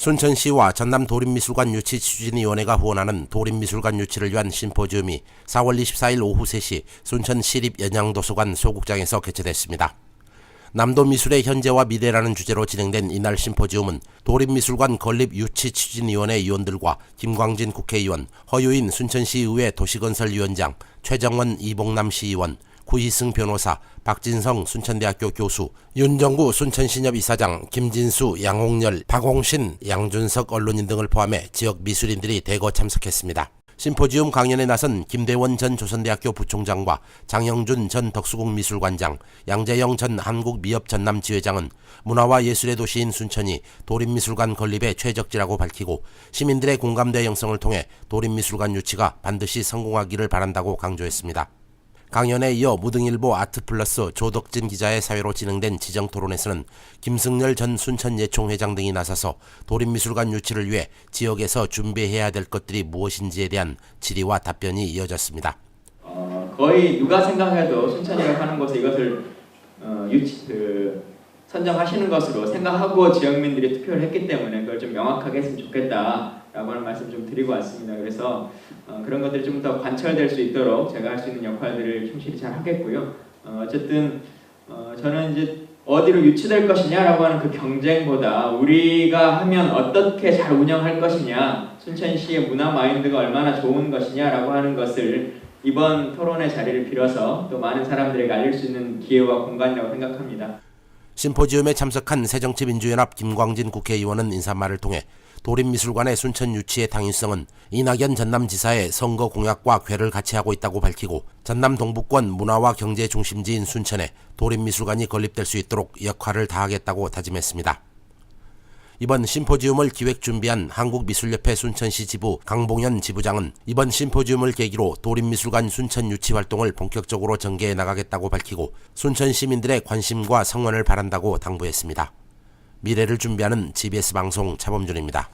순천시와 전남 도립미술관 유치 추진위원회가 후원하는 도립미술관 유치를 위한 심포지움이 4월 24일 오후 3시 순천 시립 연양도서관 소국장에서 개최됐습니다. 남도 미술의 현재와 미래라는 주제로 진행된 이날 심포지움은 도립미술관 건립 유치 추진위원회 위원들과 김광진 국회의원, 허유인 순천시의회 도시건설위원장, 최정원 이봉남 시의원, 구희승 변호사, 박진성 순천대학교 교수, 윤정구 순천신협 이사장, 김진수, 양홍열, 박홍신, 양준석 언론인 등을 포함해 지역 미술인들이 대거 참석했습니다. 심포지움 강연에 나선 김대원 전 조선대학교 부총장과 장영준 전 덕수궁 미술관장, 양재영 전 한국미협 전남 지회장은 문화와 예술의 도시인 순천이 도립미술관 건립에 최적지라고 밝히고 시민들의 공감대 형성을 통해 도립미술관 유치가 반드시 성공하기를 바란다고 강조했습니다. 강연에 이어 무등일보 아트플러스 조덕진 기자의 사회로 진행된 지정 토론에서는 김승열 전 순천예총 회장 등이 나서서 도립미술관 유치를 위해 지역에서 준비해야 될 것들이 무엇인지에 대한 질의와 답변이 이어졌습니다. 어, 거의 누가 생각해도 순천이라고 하는 곳에 이것을 어, 유치 그 선정하시는 것으로 생각하고 지역민들이 투표를 했기 때문에 그걸 좀 명확하게 했으면 좋겠다라고 하는 말씀 좀 드리고 왔습니다. 그래서 어, 그런 것들이 좀 더 관철될 수 있도록 제가 할 수 있는 역할들을 충실히 잘 하겠고요. 어, 어쨌든 어, 저는 이제 어디로 유치될 것이냐라고 하는 그 경쟁보다 우리가 하면 어떻게 잘 운영할 것이냐, 순천시의 문화 마인드가 얼마나 좋은 것이냐라고 하는 것을 이번 토론의 자리를 빌어서 또 많은 사람들에게 알릴 수 있는 기회와 공간이라고 생각합니다. 심포지움에 참석한 새정치민주연합 김광진 국회의원은 인사말을 통해 도립미술관의 순천 유치의 당위성은 이낙연 전남지사의 선거 공약과 궤를 같이 하고 있다고 밝히고 전남 동북권 문화와 경제 중심지인 순천에 도립미술관이 건립될 수 있도록 역할을 다하겠다고 다짐했습니다. 이번 심포지움을 기획 준비한 한국미술협회 순천시 지부 강봉현 지부장은 이번 심포지움을 계기로 도립미술관 순천 유치 활동을 본격적으로 전개해 나가겠다고 밝히고 순천 시민들의 관심과 성원을 바란다고 당부했습니다. 미래를 준비하는 GBS 방송 차범준입니다.